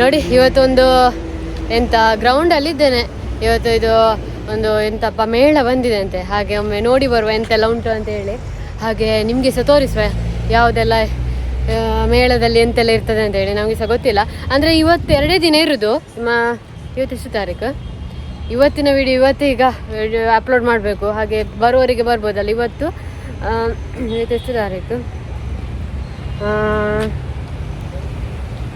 ನೋಡಿ, ಇವತ್ತೊಂದು ಎಂತ ಗ್ರೌಂಡಲ್ಲಿ ಇದ್ದೇನೆ ಇವತ್ತು ಇದು ಒಂದು ಎಂತಪ್ಪ ಮೇಳ ಬಂದಿದೆ ಅಂತೆ ಹಾಗೆ ಒಮ್ಮೆ ನೋಡಿ ಬರುವ ಎಂತೆಲ್ಲ ಉಂಟು ಅಂತ ಹೇಳಿ. ಹಾಗೆ ನಿಮಗೆ ಸಹ ತೋರಿಸುವ ಯಾವುದೆಲ್ಲ ಮೇಳದಲ್ಲಿ ಎಂತೆಲ್ಲ ಇರ್ತದೆ ಅಂತ ಹೇಳಿ ನಮಗೆ ಸಹ ಗೊತ್ತಿಲ್ಲ. ಅಂದರೆ ಇವತ್ತು ಎರಡೇ ದಿನ ಇರೋದು. ಇವತ್ತು ಎಷ್ಟು ತಾರೀಕು? ಇವತ್ತಿನ ವಿಡಿಯೋ ಇವತ್ತು ಈಗ ಅಪ್ಲೋಡ್ ಮಾಡಬೇಕು. ಹಾಗೆ ಬರುವವರಿಗೆ ಬರ್ಬೋದಲ್ಲ. ಇವತ್ತು ಎಷ್ಟು ತಾರೀಕು?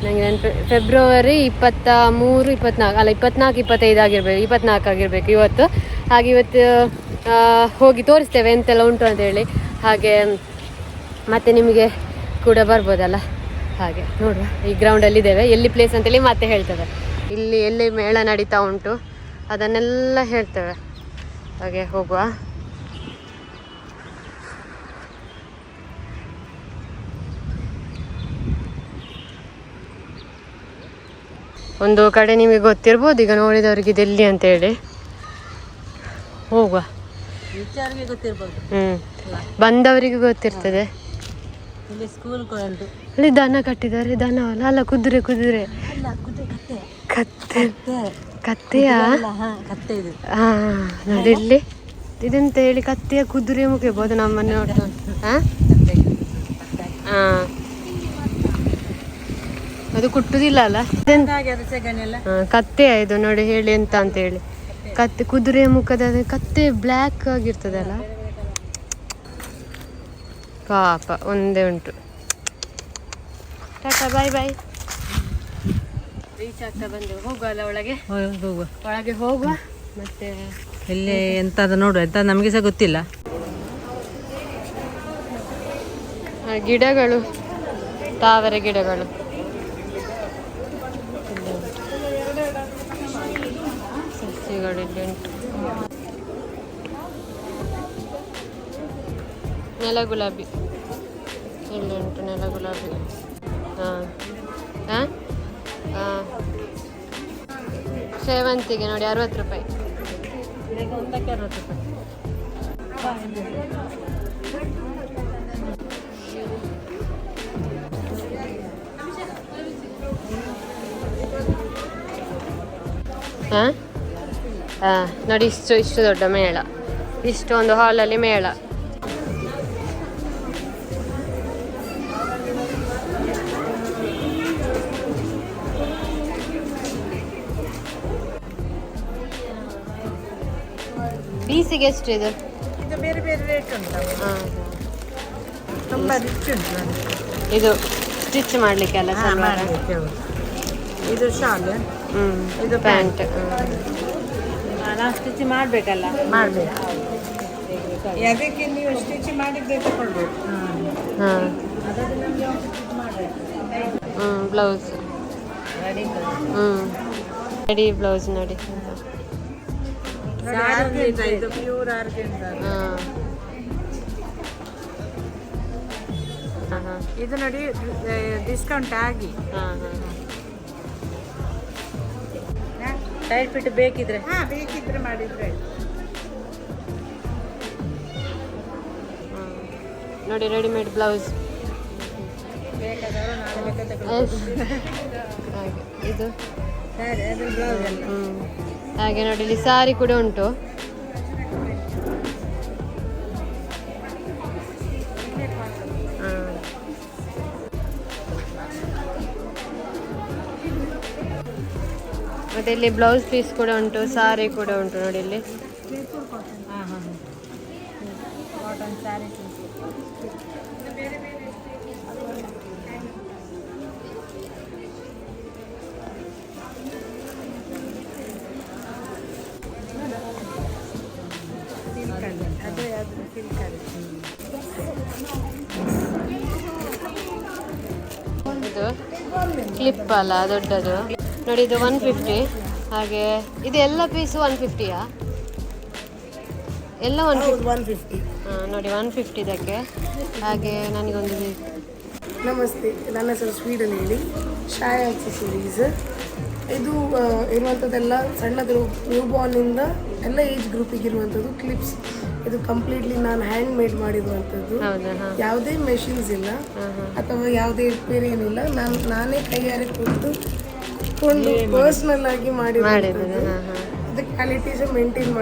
ನನಗೆ ಫೆಬ್ರವರಿ ಇಪ್ಪತ್ತ ಮೂರು, ಇಪ್ಪತ್ನಾಲ್ಕು, ಅಲ್ಲ, ಇಪ್ಪತ್ನಾಲ್ಕು, ಇಪ್ಪತ್ತೈದು ಆಗಿರ್ಬೇಕು, ಇಪ್ಪತ್ನಾಲ್ಕು ಆಗಿರಬೇಕು ಇವತ್ತು. ಹಾಗೆ ಇವತ್ತು ಹೋಗಿ ತೋರಿಸ್ತೇವೆ ಎಂತೆಲ್ಲ ಉಂಟು ಅಂತೇಳಿ ಹಾಗೆ, ಮತ್ತೆ ನಿಮಗೆ ಕೂಡ ಬರ್ಬೋದಲ್ಲ? ಹಾಗೆ, ನೋಡುವ. ಈ ಗ್ರೌಂಡಲ್ಲಿ ಇದ್ದೇವೆ. ಎಲ್ಲಿ ಪ್ಲೇಸ್ ಅಂತೇಳಿ ಮತ್ತೆ ಹೇಳ್ತೇವೆ. ಇಲ್ಲಿ, ಎಲ್ಲಿ ಮೇಳ ನಡೀತಾ ಉಂಟು, ಅದನ್ನೆಲ್ಲ ಹೇಳ್ತೇವೆ. ಹಾಗೆ ಹೋಗುವ. ಒಂದು ಕಡೆ ನಿಮಗೆ ಗೊತ್ತಿರ್ಬೋದು ಈಗ ನೋಡಿದವರಿಗೆ ಇದೆಲ್ಲಿ ಅಂತ ಹೇಳಿ. ಹೋಗುವ. ಹ್ಞೂ ಬಂದವರಿಗೆ ಗೊತ್ತಿರ್ತದೆ. ಅಲ್ಲಿ ದನ ಕಟ್ಟಿದ್ದಾರೆ ದನ ಅಲ್ಲ ಅಲ್ಲ ಕುದುರೆ ಕುದುರೆ. ಕತ್ತೆ. ಕತ್ತೆ. ಕತ್ತೆ. ಕತ್ತೆಯಾ? ಹಾ ನೋಡಿ ಇಲ್ಲಿ. ಇದೆಂತ ಹೇಳಿ ಕತ್ತೆಯ ಕುದುರೆ ಮುಗಿಬೋದು ನಮ್ಮನ್ನು ನೋಡ್ತಾ ಹಾ? ಹಾ. ಅದು ಕುಟ್ಟುದಿಲ್ಲ ಅಲ್ಲ? ಕತ್ತೆ ಇದು ನೋಡಿ ಹೇಳಿ ಎಂತ ಅಂತ ಹೇಳಿ. ಕತ್ತೆ ಕುದುರೆಯ ಮುಖದ ಕತ್ತೆ ಬ್ಲ್ಯಾಕ್ ಆಗಿರ್ತದಲ್ಲ ಪಾಪ ಒಂದೇ ಉಂಟು. ಟಾಟಾ ಬಾಯ್ ಬಾಯ್ ರೀಚ್ ಆಗ್ತಾ ಬಂದು ಹೋಗುವಲ್ಲ ಒಳಗೆ? ಹೋಗುವ. ಒಳಗೆ ಹೋಗುವ? ಮತ್ತೆ ಇಲ್ಲಿ ಎಂತ ನೋಡುವ ಎಂತ ನಮಗೆ ಸಹ ಗೊತ್ತಿಲ್ಲ. ಆ, ಗಿಡಗಳು ತಾವರೆ ಗಿಡಗಳು. ಇಲ್ಲಿ ಉಂಟು. ನೆಲ ಗುಲಾಬಿ. ಇಲ್ಲಿ ಉಂಟು ನೆಲ ಗುಲಾಬಿ. ಹಾಂ. ಹಾಂ? ಹಾಂ. ಸೇವಂತಿಗೆ ನೋಡಿ ಅರವತ್ತು ರೂಪಾಯಿ ಒಂದಕ್ಕೆ ಅರವತ್ತು ರೂಪಾಯಿ. ಹಾಂ? ನೋಡಿ ಇಷ್ಟು ಇಷ್ಟು ದೊಡ್ಡ ಮೇಳ. ಇಷ್ಟೊಂದು ಹಾಲಲ್ಲಿ ಮೇಳ. ಪೀಸಿಗೆ ಎಷ್ಟು ಇದು? ಇದು ಬೇರೆ ಬೇರೆ ರೇಟ್ ಉಂಟು ತುಂಬ ರಿಚ್ ಉಂಟು ಇದು ಸ್ಟಿಚ್ ಮಾಡಲಿಕ್ಕೆ ಅಲ್ಲ ಸಲ್ವಾರ ಇದು ಶಾಲ್. ಇದು ಪ್ಯಾಂಟ್. ನಾವು ಸ್ಟಿಚ್ ಮಾಡಬೇಕಲ್ಲ? ಮಾಡಬೇಕು. ಅದಕ್ಕೆ ನೀವು ಸ್ಟಿಚ್ ಮಾಡಿದ್ದೆ ತಗೊಳ್ಬೇಕು ಹಾಂ. ಹ್ಞೂ ಬ್ಲೌಸ್ ರೆಡಿ ಹ್ಞೂ ರೆಡಿ ಬ್ಲೌಸ್ ನೋಡಿ. ಇದು. ಪ್ಯೂರ್ ಆರ್ಗೆಂಡ ಹಾಂ ಹಾಂ ಹಾಂ. ಇದು ನೋಡಿ ಡಿಸ್ಕೌಂಟ್ ಆಗಿ. ಹಾಂ ಹಾಂ. ಟೈಟ್ ಫಿಟ್ ಬೇಕಿದ್ರೆ. ಹಾ ಬೇಕಿದ್ರೆ ಮಾಡಿದ್ರೆ. ನೋಡಿ ರೆಡಿಮೇಡ್ ಬ್ಲೌಸ್ ಹಾಗೆ ಇದು. ಹಾಗೆ ನೋಡಿ ಇಲ್ಲಿ ಸಾರಿ ಕೂಡ ಉಂಟು. ಮತ್ತೆ ಇಲ್ಲಿ ಬ್ಲೌಸ್ ಪೀಸ್ ಕೂಡ ಉಂಟು ಸಾರಿ ಕೂಡ ಉಂಟು ನೋಡಿ ಇಲ್ಲಿ. ಹಾಂ ಕ್ಲಿಪ್ ಅಲ್ಲ, ದೊಡ್ಡದು. ನೋಡಿ ಇದು ಒನ್ ಫಿಫ್ಟಿ ಹಾಗೆ ಇದು ಎಲ್ಲ ಪೀಸು ಒನ್ ಫಿಫ್ಟಿಯಾ ಎಲ್ಲ ಒನ್ ಫಿಫ್ಟಿ ಒನ್ ಫಿಫ್ಟಿ ನೋಡಿ ಒನ್ ಫಿಫ್ಟಿ ಇದಕ್ಕೆ. ಹಾಗೆ ನನಗೊಂದು ಬೇಕು ನಮಸ್ತೆ ನನ್ನ ಹೆಸರು ಸ್ವೀಡನ್ ಹೇಳಿ ಶಾಯ್ ಆಕ್ಸೆಸರೀಸ್ ಇದು ಇರುವಂಥದ್ದೆಲ್ಲ ಸಣ್ಣದು ನ್ಯೂ ಬಾರ್ನಿಂದ ಎಲ್ಲ ಏಜ್ ಗ್ರೂಪಿಗೆ ಇರುವಂಥದ್ದು ಕ್ಲಿಪ್ಸ್ ಇದು ಕಂಪ್ಲೀಟ್ಲಿ ನಾನು ಹ್ಯಾಂಡ್ ಮೇಡ್ ಮಾಡಿರುವಂಥದ್ದು ಹಾಂ. ಯಾವುದೇ ಮೆಷಿನ್ಸ್ ಇಲ್ಲ. ಹಾಂ ಹಾಂ. ಅಥವಾ ಯಾವುದೇ ಬೇರೆ ಏನಿಲ್ಲ. ನಾನು ನಾನೇ ಕೈಯಾರೆ ಕೂತು ಕುತ್ಕೊಂಡು ಪರ್ಸನಲ್ ಆಗಿ ಮಾಡಿರೋದು ಅದು ಕ್ವಾಲಿಟೀಸ್ ಮೇಂಟೈನ್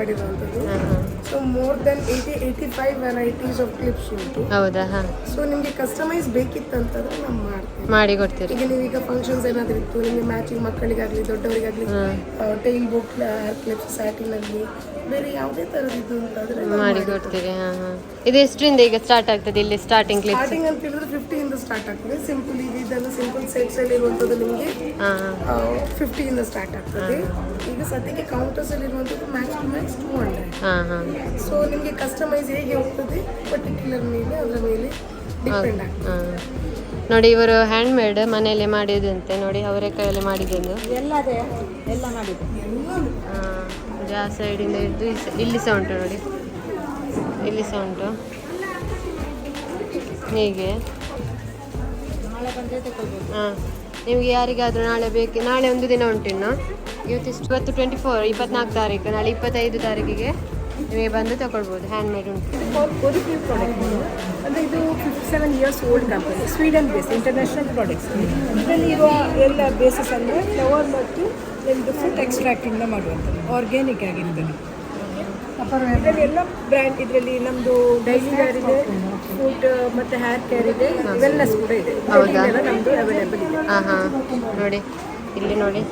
ಹಾಂ so more than eighty eighty five varieties of clips ಉಂಟು. ಹೌದಾ? ಸೊ ನಿಮಗೆ ಕಸ್ಟಮೈಸ್ ಬೇಕಿತ್ತಂತಂದ್ರೆ ನಾವು ಮಾಡ್ತೀವಿ ಮಾಡಿ ಕೊಡ್ತೀವಿ ಈಗ ನೀವೀಗ ಫಂಕ್ಷನ್ಸ್ ಏನಾದರೂ ಇತ್ತು ನಿಮಗೆ ಮ್ಯಾಚಿಂಗ್ ಮಕ್ಕಳಿಗಾಗಲಿ ದೊಡ್ಡವರಿಗಾಗಲಿ ಟೈಲ್ ಬುಕ್ ಕ್ಲಿಪ್ಸ್ ಸ್ಯಾಟಿನಲ್ಲಿ ಬೇರೆ ಯಾವುದೇ ಥರದ್ದು ಅಂತಾದರೆ ಮಾಡಿ ಕೊಡ್ತೀರಿ ಹಾಂ ಹಾಂ. ಇದು ಎಷ್ಟರಿಂದ ಈಗ ಸ್ಟಾರ್ಟ್ ಆಗ್ತದೆ ಇಲ್ಲಿ ಸ್ಟಾರ್ಟಿಂಗ್ ಕ್ಲಿಪ್ ಸ್ಟಾರ್ಟಿಂಗ್ ಅಂತ ಹೇಳಿದ್ರೆ ಫಿಫ್ಟಿಯಿಂದ ಸ್ಟಾರ್ಟ್ ಆಗ್ತದೆ. ಸಿಂಪಲ್ ಈಗ ಇದೆಲ್ಲ ಸಿಂಪಲ್ ಸೆಟ್ಸಲ್ಲಿ ಇರುವಂಥದ್ದು ನಿಮಗೆ ಹಾಂ ಹಾಂ. ಫಿಫ್ಟಿಯಿಂದ ಸ್ಟಾರ್ಟ್ ಆಗ್ತದೆ. ಈಗ ಸದ್ಯಕ್ಕೆ ಕೌಂಟರ್ಸಲ್ಲಿ ಇರುವಂಥದ್ದು max to max two hundred ಹಾಂ ಹಾಂ. ಸೊ ನಿಮಗೆ ಕಸ್ಟಮೈಸ್ ಹೇಗೆ ಹೋಗ್ತದೆ ಪರ್ಟಿಕ್ಯುಲರ್ ಮೇಲೆ ಅದರ ಮೇಲೆ ಡಿಪೆಂಡ್ ಆಗ್ತದೆ ಹಾಂ. ನೋಡಿ ಇವರು ಹ್ಯಾಂಡ್ ಮೇಡ್ ಮನೆಯಲ್ಲೇ ಮಾಡಿದಂತೆ. ನೋಡಿ ಅವರೇ ಕೈಯಲ್ಲಿ ಮಾಡಿದ್ದು. ಎಲ್ಲ ಅದೇ ಎಲ್ಲ ಮಾಡಿದ್ದು. ಆ ಸೈಡಿಂದ ಇದ್ದು ಇಲ್ಲಿ ಸಹ ಉಂಟು ನೋಡಿ. ಇಲ್ಲಿ ಸಹ ಉಂಟು. ಹೀಗೆ. ಹಾಂ. ನಿಮಗೆ ಯಾರಿಗಾದರೂ ನಾಳೆ ಬೇಕು, ನಾಳೆ ಒಂದು ದಿನ ಉಂಟು ಇನ್ನು. ಇವತ್ತು ಇವತ್ತು ಟ್ವೆಂಟಿ ಫೋರ್ ಇಪ್ಪತ್ನಾಲ್ಕು ತಾರೀಕು, ನಾಳೆ ಇಪ್ಪತ್ತೈದು ತಾರೀಕಿಗೆ. ನಿಮಗೆ ಬಂದು ತಗೊಳ್ಬೋದು ಹ್ಯಾಂಡ್ ಮೇಡ್ ಉಂಟು ಒರಿಜಿನಲ್ ಪ್ರಾಡಕ್ಟ್ ಅಂದರೆ ಇದು fifty seven years old company Sweden base international products ಇದರಲ್ಲಿ ಇರುವ ಎಲ್ಲ ಬೇಸಸ್ ಅಂದರೆ ಫ್ಲವರ್ ಮತ್ತು ನಿಮ್ಮದು ಫುಡ್ ಎಕ್ಸ್ಟ್ರಾಕ್ಟಿಂದ ಮಾಡುವಂಥದ್ದು ಆರ್ಗ್ಯಾನಿಕ್ ಆಗಿರ್ತದೆ ಇದರಲ್ಲಿ ಎಲ್ಲ ಬ್ರ್ಯಾಂಡ್ ಇದರಲ್ಲಿ ನಮ್ಮದು ಡೈಲಿ ವೇರ್ ಇದೆ ಫುಡ್ ಮತ್ತು ಹೇರ್ ಕೇರ್ ಇದೆ ವೆಲ್ನೆಸ್ ಕೂಡ ಇದೆ. ನಮ್ಮದು ಅವೈಲೇಬಲ್ ಇದೆ. ಹಾಂ ಹಾಂ. ನೋಡಿ ಇಲ್ಲಿ ನೋಡಿ.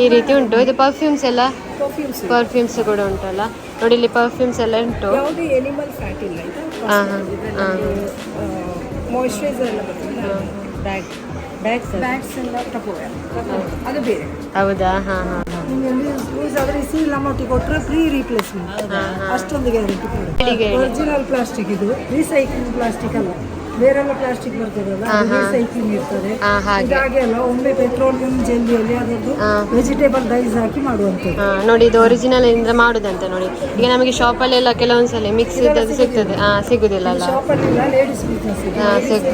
ಈ ರೀತಿ ಉಂಟು. ಇದು ಪರ್ಫ್ಯೂಮ್ಸ್ ಎಲ್ಲ? ಪರ್ಫ್ಯೂಮ್ಸ್ ಪರ್ಫ್ಯೂಮ್ಸ್ ಕೂಡ ಉಂಟಲ್ಲ? ನೋಡಿ ಇಲ್ಲಿ ಪರ್ಫ್ಯೂಮ್ಸ್ ಎಲ್ಲ ಉಂಟು. ಯಾವುದೇ ಎನಿಮಲ್ ಫ್ಯಾಟ್ ಇಲ್ಲ ಇದು ಹಾಂ ಹಾಂ ಹಾಂ ಮಾಯಿಶ್ಚರೈಸರ್ ಎಲ್ಲ ಬರ್ತದೆ ಬ್ಯಾಗ್ ಬ್ಯಾಗ್ಸ್ ಬ್ಯಾಗ್ಸ್ ಎಲ್ಲ? ತಗೋವೆ ಅದು ಬೇರೆ. ಹೌದಾ? ಹಾಂ ಹಾಂ ಯೂಸ್ ಆದರೆ ಸೀಲ್ ಅಮೌಂಟಿಗೆ ಕೊಟ್ಟರೆ ಫ್ರೀ ರೀಪ್ಲೇಸ್ಮೆಂಟ್ ಅಷ್ಟೊಂದು ಗ್ಯಾರಂಟಿ? ಒರಿಜಿನಲ್ ಪ್ಲಾಸ್ಟಿಕ್ ಇದು ರೀಸೈಕ್ಲಿಂಗ್ ಪ್ಲಾಸ್ಟಿಕ್ ಅಲ್ಲ. ಬೇರೆಲ್ಲ ಪ್ಲಾಸ್ಟಿಕ್ ಬರ್ತದಲ್ಲ ರೀಸೈಕ್ಲಿಂಗ್ ಇರ್ತದೆ. ಹಾಗೆ. ಹಾಗೆ ಅಲ್ಲ ಒಮ್ಮೆ ಪೆಟ್ರೋಲಿಯಂ ಜೆಲ್ಲಿಯಲ್ಲಿ ಅದರದ್ದು. ವೆಜಿಟೇಬಲ್ ಡೈಸ್ ಹಾಕಿ ಮಾಡುವಂಥದ್ದು. ಹಾಂ ನೋಡಿ ಇದು ಒರಿಜಿನಲ್ ಇಂದ ಮಾಡುದಂತೆ ನೋಡಿ. ಈಗ ನಮಗೆ ಶಾಪಲ್ಲೆಲ್ಲ ಕೆಲವೊಂದ್ಸಲ ಮಿಕ್ಸ್ ಇದ್ದದ್ದು ಸಿಗ್ತದೆ. ಹಾಂ ಸಿಗುದಿಲ್ಲ ಅಲ್ಲ? ಶಾಪಲ್ಲೆಲ್ಲ ಲೇಡೀಸ್ ಬಿಸ್ನೆಸ್ ಹಾಂ ಸಿಗ್.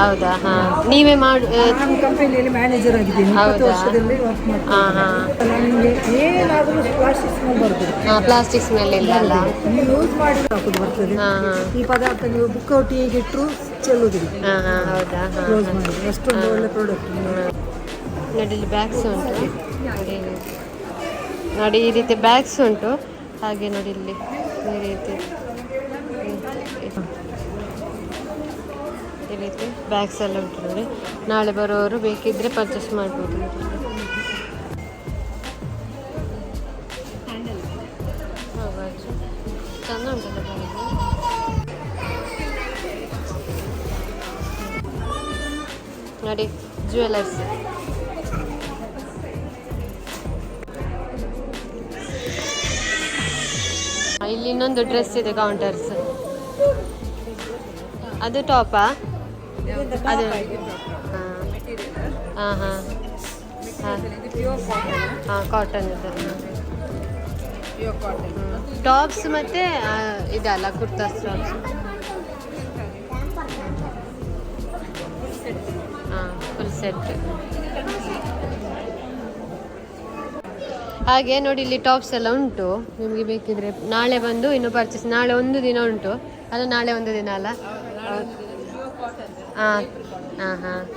ಹೌದಾ? ಹಾ. ನೀವೇ ಮಾಡು ನಾನು ಕಂಪನಿಯಲ್ಲಿ ಮ್ಯಾನೇಜರ್ ಆಗಿದ್ದೀನಿ. ಇಪ್ಪತ್ತು? ವರ್ಷದಲ್ಲಿ ವರ್ಕ್ ಮಾಡ್ತೀನಿ. ಹಾಂ ನಿಮಗೆ ಏನಾದರೂ ಪ್ಲಾಸ್ಟಿಕ್ ಸ್ಮೆಲ್ ಬರ್ತದೆ. ಹಾ ಪ್ಲಾಸ್ಟಿಕ್ ಸ್ಮೆಲ್ ಇಲ್ಲ ಅಲ್ಲ? ನೀವು ಯೂಸ್ ಮಾಡಿ ಹಾಕೋದು ಬರ್ತದೆ. ಹಾಂ ಹಾಂ ಈ ಪದಾರ್ಥ ನೀವು ಬುಕ್ ಔಟಿಗೆ ಇಟ್ಟರು ಚೆಲ್ಲುವುದಿಲ್ಲ ಹಾಂ ಹಾಂ. ಹೌದಾ? ಕ್ಲೋಸ್ ಮಾಡಿ. ಅಷ್ಟೊಂದು ಒಳ್ಳೆ ಪ್ರಾಡಕ್ಟ್ ನೋಡಿ ಇಲ್ಲಿ ಬ್ಯಾಗ್ಸ್ ಉಂಟು. ನೋಡಿ ನೋಡಿ ಈ ರೀತಿ ಬ್ಯಾಗ್ಸ್ ಉಂಟು. ಹಾಗೆ ನೋಡಿ ಇಲ್ಲಿ ಈ ರೀತಿ. ಈ ರೀತಿ ಬ್ಯಾಗ್ಸ್ ಎಲ್ಲ ಉಂಟು ನೋಡಿ. ನಾಳೆ ಬರೋರು ಬೇಕಿದ್ರೆ ಪರ್ಚೇಸ್ ಮಾಡ್ಬೋದು. ನೋಡಿ ಜ್ಯುವೆಲರ್ಸ್ ಇಲ್ಲಿ ಇನ್ನೊಂದು ಡ್ರೆಸ್ ಇದೆ ಕೌಂಟರ್ಸ್ ಅದು ಟಾಪಾ ಅದು ಹಾಂ ಹಾಂ ಹಾಂ ಹಾಂ ಕಾಟನ್ ಇದೆ. ಟಾಪ್ಸ್ ಮತ್ತೆ ಇದಲ್ಲ ಕುರ್ತಾಸ್ ಟಾಪ್ಸ್ ಸೆಟ್ ಹಾಗೆ ನೋಡಿ ಇಲ್ಲಿ ಟಾಪ್ಸ್ ಎಲ್ಲ ಉಂಟು. ನಿಮಗೆ ಬೇಕಿದ್ರೆ ನಾಳೆ ಬಂದು ಇನ್ನು ಪರ್ಚೇಸ್ ನಾಳೆ ಒಂದು ದಿನ ಉಂಟು. ಅಲ್ಲ, ನಾಳೆ ಒಂದು ದಿನ ಅಲ್ಲ.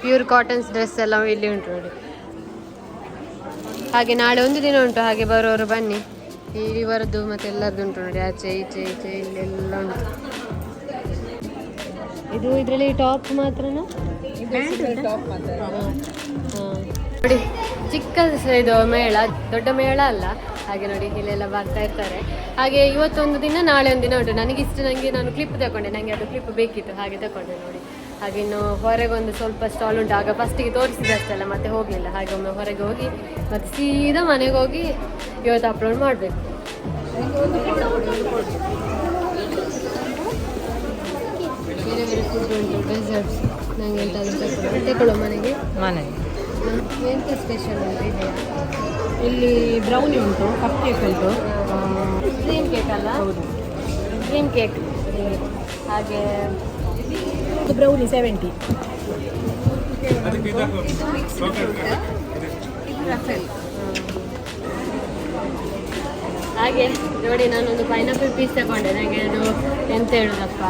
ಪ್ಯೂರ್ ಕಾಟನ್ಸ್ ಡ್ರೆಸ್ ಎಲ್ಲ ಇಲ್ಲಿ ಉಂಟು ನೋಡಿ. ಹಾಗೆ ನಾಳೆ ಒಂದು ದಿನ ಉಂಟು, ಹಾಗೆ ಬರೋರು ಬನ್ನಿ. ಇವರದ್ದು ಮತ್ತೆ ಎಲ್ಲರದ್ದು ಉಂಟು ನೋಡಿ, ಆಚೆ, ಈಚೆ ಈಚೆ, ಇಲ್ಲೆಲ್ಲ ಉಂಟು. ಇದು ಇದರಲ್ಲಿ ಟಾಪ್ ಮಾತ್ರನಾ. ನೋಡಿ, ಚಿಕ್ಕ ಇದು ಮೇಳ, ದೊಡ್ಡ ಮೇಳ ಅಲ್ಲ. ಹಾಗೆ ನೋಡಿ, ಇಲ್ಲೆಲ್ಲ ಬರ್ತಾ ಇರ್ತಾರೆ. ಹಾಗೆ ಇವತ್ತೊಂದು ದಿನ, ನಾಳೆ ಒಂದು ದಿನ ಉಂಟು. ನನಗೆ ಇಷ್ಟು ನನಗೆ ನಾನು ಕ್ಲಿಪ್ ತಗೊಂಡೆ. ನನಗೆ ಅದು ಕ್ಲಿಪ್ ಬೇಕಿತ್ತು, ಹಾಗೆ ತಗೊಂಡೆ ನೋಡಿ. ಹಾಗೆ ಇನ್ನು ಹೊರಗೆ ಒಂದು ಸ್ವಲ್ಪ ಸ್ಟಾಲ್ ಉಂಟು. ಆಗ ಫಸ್ಟಿಗೆ ತೋರಿಸಿದಷ್ಟಲ್ಲ ಮತ್ತೆ ಹೋಗಲಿಲ್ಲ. ಹಾಗೆ ಒಮ್ಮೆ ಹೊರಗೆ ಹೋಗಿ, ಮತ್ತೆ ಸೀದಾ ಮನೆಗೆ ಹೋಗಿ ಇವತ್ತು ಅಪ್ಲೋಡ್ ಮಾಡಬೇಕು. ಬೇರೆ ಬೇರೆ ಫುಡ್ ಉಂಟು ಡೆಸರ್ಟ್ಸ್ ನನಗೆ ಎಂತಾದರೂ ತಗೊಳ್ಳೋ ತಗೊಳ್ಳೋ ಮನೆಗೆ. ಮನೆ ಎಂತ ಸ್ಪೆಷಲ್ ಅಂತ ಇದೆ? ಇಲ್ಲಿ ಬ್ರೌನಿ ಉಂಟು ಕಪ್ ಕೇಕ್ ಉಂಟು ಕ್ರೀಮ್ ಕೇಕ್ ಅಲ್ಲ? ಹೌದು. ಕ್ರೀಮ್ ಕೇಕ್ ಹಾಗೆ ಬ್ರೌನಿ ಸೆವೆಂಟಿ ಹಾಗೆ ನೋಡಿ ನಾನೊಂದು ಪೈನಾಪಲ್ ಪೀಸ್ ತಗೊಂಡೆ. ನನಗೆ ಅದು ಎಂತ ಹೇಳೋದಪ್ಪ?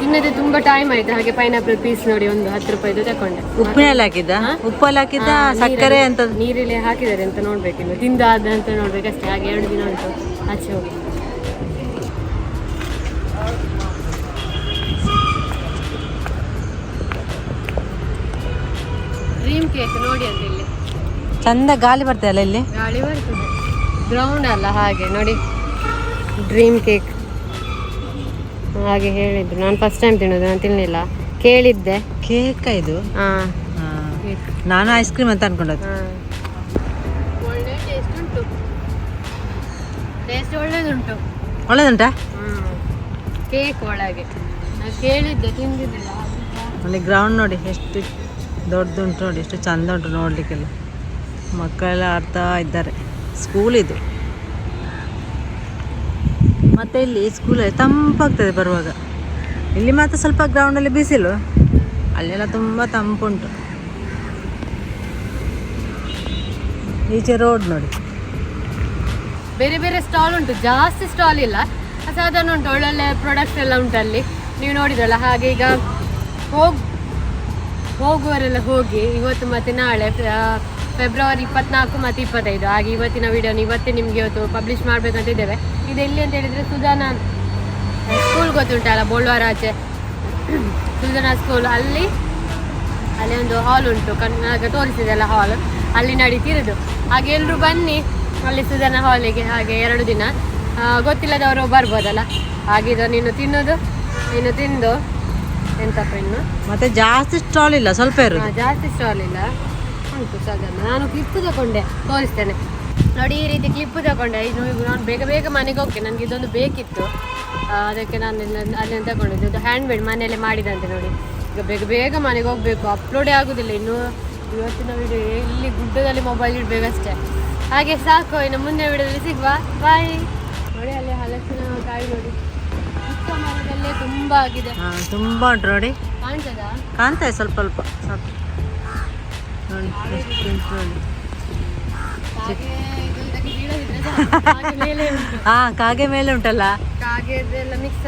ತಿನ್ನದೆ ತುಂಬಾ ಟೈಮ್ ಆಯ್ತು. ಹಾಗೆ ಪೈನಾಪಲ್ ಪೀಸ್ ನೋಡಿ ಒಂದು ಹತ್ತು ರೂಪಾಯಿದು ತಕೊಂಡೆ. ಉಪ್ಪಿನಲ್ಲಿ ಹಾಕಿದ್ದ? ಉಪ್ಪಲ್ಲಿ ಹಾಕಿದ್ದ? ಸಕ್ಕರೆ ಅಂತ ನೀರಲ್ಲಿ ಹಾಕಿದ್ದಾರೆ ಅಂತ ನೋಡ್ಬೇಕು ಇನ್ನು. ತಿಂದಾದ ಅಂತ ನೋಡ್ಬೇಕಷ್ಟೇ ಹಾಗೆ ಎರಡು ದಿನ ಉಂಟು. ಆಚೆ ಹೋಗಿ. ಡ್ರೀಮ್ ಕೇಕ್ ನೋಡಿ ಅಂತ ಇಲ್ಲಿ. ಚಂದ ಗಾಳಿ ಬರ್ತದಲ್ಲ ಇಲ್ಲಿ? ಗಾಳಿ ಬರ್ತದೆ. ಗ್ರೌಂಡ್ ಅಲ್ಲ ಹಾಗೆ ನೋಡಿ. ಡ್ರೀಮ್ ಕೇಕ್ ಹಾಗೆ ಹೇಳಿದ್ರು ನಾನು ಫಸ್ಟ್ ಟೈಮ್ ತಿನ್ನೋದು ನಾನು ತಿನ್ನಲಿಲ್ಲ ಕೇಳಿದ್ದೆ. ಕೇಕ ಇದು? ಹಾಂ. ನಾನು ಐಸ್ ಕ್ರೀಮ್ ಅಂತ ಅನ್ಕೊಂಡದ್ದು. ಹಾಂ. ಒಳ್ಳೆ ಟೇಸ್ಟ್ ಉಂಟು. ಟೇಸ್ಟ್ ಒಳ್ಳೇದುಂಟು. ಒಳ್ಳೇದುಂಟಾ? ಕೇಕ್ ಒಳಗೆ. ನಾನು ಕೇಳಿದ್ದೆ ತಿಂದಿದ್ದಿಲ್ಲ. ಅಲ್ಲಿ ಗ್ರೌಂಡ್ ನೋಡಿ ಎಷ್ಟು ದೊಡ್ಡದುಂಟು ನೋಡಿ ಎಷ್ಟು ಚಂದ ಉಂಟು ನೋಡಲಿಕ್ಕೆಲ್ಲ. ಮಕ್ಕಳೆಲ್ಲ ಆಡ್ತಾ ಇದ್ದಾರೆ. ಸ್ಕೂಲ್ ಇದು. ಮತ್ತೆ ಇಲ್ಲಿ ಸ್ಕೂಲಲ್ಲಿ ತಂಪಾಗ್ತದೆ ಬರುವಾಗ. ಇಲ್ಲಿ ಮಾತ್ರ ಸ್ವಲ್ಪ ಗ್ರೌಂಡಲ್ಲಿ ಬಿಸಿಲು ಅಲ್ಲೆಲ್ಲ ತುಂಬ ತಂಪುಂಟು. ಈಚೆ ರೋಡ್ ನೋಡಿ. ಬೇರೆ ಬೇರೆ ಸ್ಟಾಲ್ ಉಂಟು, ಜಾಸ್ತಿ ಸ್ಟಾಲ್ ಇಲ್ಲ. ಸಾಧಾರಣ ಉಂಟು, ಒಳ್ಳೊಳ್ಳೆ ಪ್ರಾಡಕ್ಟ್ ಎಲ್ಲ ಉಂಟು ಅಲ್ಲಿ. ನೀವು ನೋಡಿದ್ರಲ್ಲ, ಹಾಗೆ ಈಗ ಹೋಗ್, ಹೋಗುವವರೆಲ್ಲ ಹೋಗಿ, ಇವತ್ತು ಮತ್ತೆ ನಾಳೆ ಫೆಬ್ರವರಿ ಇಪ್ಪತ್ನಾಲ್ಕು ಮತ್ತು ಇಪ್ಪತ್ತೈದು. ಹಾಗೆ ಇವತ್ತಿನ ವಿಡಿಯೋನ ಇವತ್ತೇ ನಿಮಗೆ ಇವತ್ತು ಪಬ್ಲಿಷ್ ಮಾಡಬೇಕಂತ ಇದ್ದೇವೆ ಇದು ಎಲ್ಲಿ ಅಂತ ಹೇಳಿದರೆ ಸುಧಾನ ಸ್ಕೂಲ್ ಗೊತ್ತುಂಟಲ್ಲ ಬೋಳ್ವಾರ ಆಚೆ. ಸುಧಾನ ಸ್ಕೂಲ್ ಅಲ್ಲಿ ಅಲ್ಲಿ ಒಂದು ಹಾಲ್ ಉಂಟು. ಕಣ್ಣಾಗ ತೋರಿಸಿದೆಲ್ಲ ಹಾಲ್ ಅಲ್ಲಿ ನಡೀತಿರೋದು. ಹಾಗೆ ಎಲ್ಲರೂ ಬನ್ನಿ ಅಲ್ಲಿ ಸುಧಾನ ಹಾಲಿಗೆ ಹಾಗೆ ಎರಡು ದಿನ. ಗೊತ್ತಿಲ್ಲದವರು ಬರ್ಬೋದಲ್ಲ. ಹಾಗೆ ಇದು ನೀನು ತಿನ್ನೋದು ನೀನು ತಿಂದು ಎಂತಪ್ಪ ಇನ್ನು ಮತ್ತೆ ಜಾಸ್ತಿ ಸ್ಟಾಲ್ ಇಲ್ಲ ಸ್ವಲ್ಪ ಜಾಸ್ತಿ ಸ್ಟಾಲ್ ಇಲ್ಲ. ಉಂಟು ಸಾಧಾರಣ ನಾನು ಕ್ಲಿಪ್ಪು ತಗೊಂಡೆ ತೋರಿಸ್ತೇನೆ. ನೋಡಿ ಈ ರೀತಿ ಕ್ಲಿಪ್ಪು ತಗೊಂಡೆ. ಇದು ನಾನು ಬೇಗ ಬೇಗ ಮನೆಗೆ ಹೋಗ್ತೇನೆ. ನನಗೆ ಇದೊಂದು ಬೇಕಿತ್ತು. ಅದಕ್ಕೆ ನಾನು ಅಲ್ಲಿಂದ ತಗೊಂಡಿದ್ದು. ಇದು ಹ್ಯಾಂಡ್ ಮೇಡ್ ಮನೆಯಲ್ಲೇ ಮಾಡಿದಂತೆ ನೋಡಿ. ಈಗ ಬೇಗ ಬೇಗ ಮನೆಗೆ ಹೋಗಬೇಕು. ಅಪ್ಲೋಡೇ ಆಗೋದಿಲ್ಲ. ಇನ್ನು ಇವತ್ತಿನ ವಿಡಿಯೋ ಇಲ್ಲಿ ಗುಡ್ಡದಲ್ಲಿ ಮೊಬೈಲ್ ಇಡಬೇಕಷ್ಟೇ. ಹಾಗೆ ಸಾಕು. ಇನ್ನು ಮುಂದೆ ವಿಡಿಯೋದಲ್ಲಿ ಸಿಗುವ. ಬಾಯ್ ನೋಡಿ ಅಲ್ಲಿ ಹಲಸಿನ ಕಾಯಿ ನೋಡಿ. ಚಿಕ್ಕ ಮರದಲ್ಲೇ ತುಂಬ ಆಗಿದೆ. ತುಂಬ ಉಂಟು ನೋಡಿ. ಕಾಣ್ತದಾ? ಕಾಣ್ತಾ ಇದೆ ಸ್ವಲ್ಪ ಸ್ವಲ್ಪ. ಸಾಕು. ನೋಡಿ ಎಷ್ಟು ಉಂಟು ನೋಡಿ ಹಾಗೆ ಇದು ಇದಕ್ಕೆ ಬೀಳದಿದ್ರೆ ಸಾಕು. ಹಾಗೆ ಮೇಲೆ ಉಂಟು ಹಾಂ ಕಾಗೆ ಮೇಲೆ ಉಂಟಲ್ಲ ಕಾಗೆದೆಲ್ಲ ಮಿಕ್ಸ್